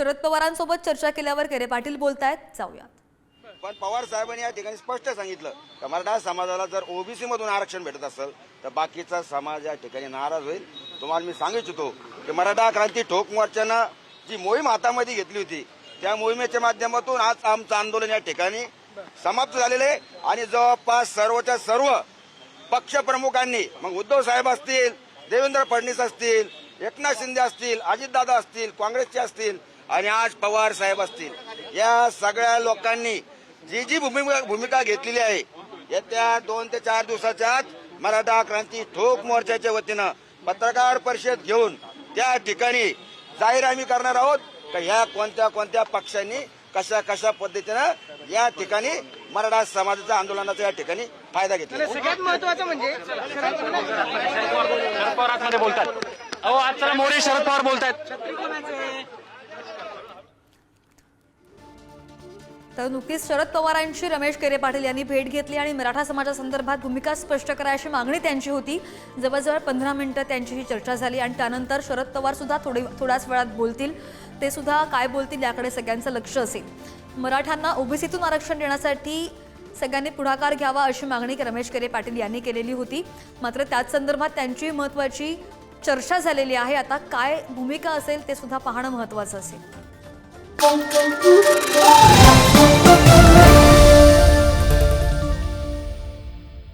शरद पवारांसोबत चर्चा केल्यावर केरे पाटील बोलतायत. जाऊयात. पण पवार साहेबांनी या ठिकाणी स्पष्ट सांगितलं की मराठा समाजाला जर ओबीसी मधून आरक्षण भेटत असेल तर बाकीचा समाज या ठिकाणी नाराज होईल. तुम्हाला मी सांगू इच्छितो की मराठा क्रांती ठोक मोर्चानं जी मोहीम हातामध्ये घेतली होती त्या मोहिमेच्या माध्यमातून आज आमचं आंदोलन या ठिकाणी समाप्त झालेलं आहे. आणि जवळपास सर्वच्या सर्व पक्षप्रमुखांनी मग उद्धव साहेब असतील देवेंद्र फडणवीस असतील एकनाथ शिंदे असतील अजितदादा असतील काँग्रेसचे असतील आणि आज पवार साहेब असतील. या सगळ्या लोकांनी जी जी भूमिका भूमिका घेतलेली आहे येत्या दोन ते चार दिवसाच्या आत मराठा क्रांती ठोक मोर्चाच्या वतीनं पत्रकार परिषद घेऊन त्या ठिकाणी जाहीर आम्ही करणार आहोत का ह्या कोणत्या कोणत्या पक्षांनी कशा कशा पद्धतीनं या ठिकाणी मराठा समाजाच्या आंदोलनाचा या ठिकाणी फायदा घेतला सगळ्यात महत्वाचं म्हणजे शरद पवार आतमध्ये बोलतात. अहो आज चला मोरे शरद पवार बोलतायत. तर नुकतीच शरद पवारांची रमेश केरे पाटील यांनी भेट घेतली आणि मराठा समाजासंदर्भात भूमिका स्पष्ट करायची मागणी त्यांची होती. जवळजवळ पंधरा मिनिटं त्यांची ही चर्चा झाली आणि त्यानंतर शरद पवार सुद्धा थोडी थोड्याच वेळात बोलतील. ते सुद्धा काय बोलतील याकडे सगळ्यांचं लक्ष असेल. मराठ्यांना ओबीसीतून आरक्षण देण्यासाठी सगळ्यांनी पुढाकार घ्यावा अशी मागणी रमेश केरे पाटील यांनी केलेली होती. मात्र त्याच संदर्भात त्यांची महत्त्वाची चर्चा झालेली आहे. आता काय भूमिका असेल ते सुद्धा पाहणं महत्त्वाचं असेल.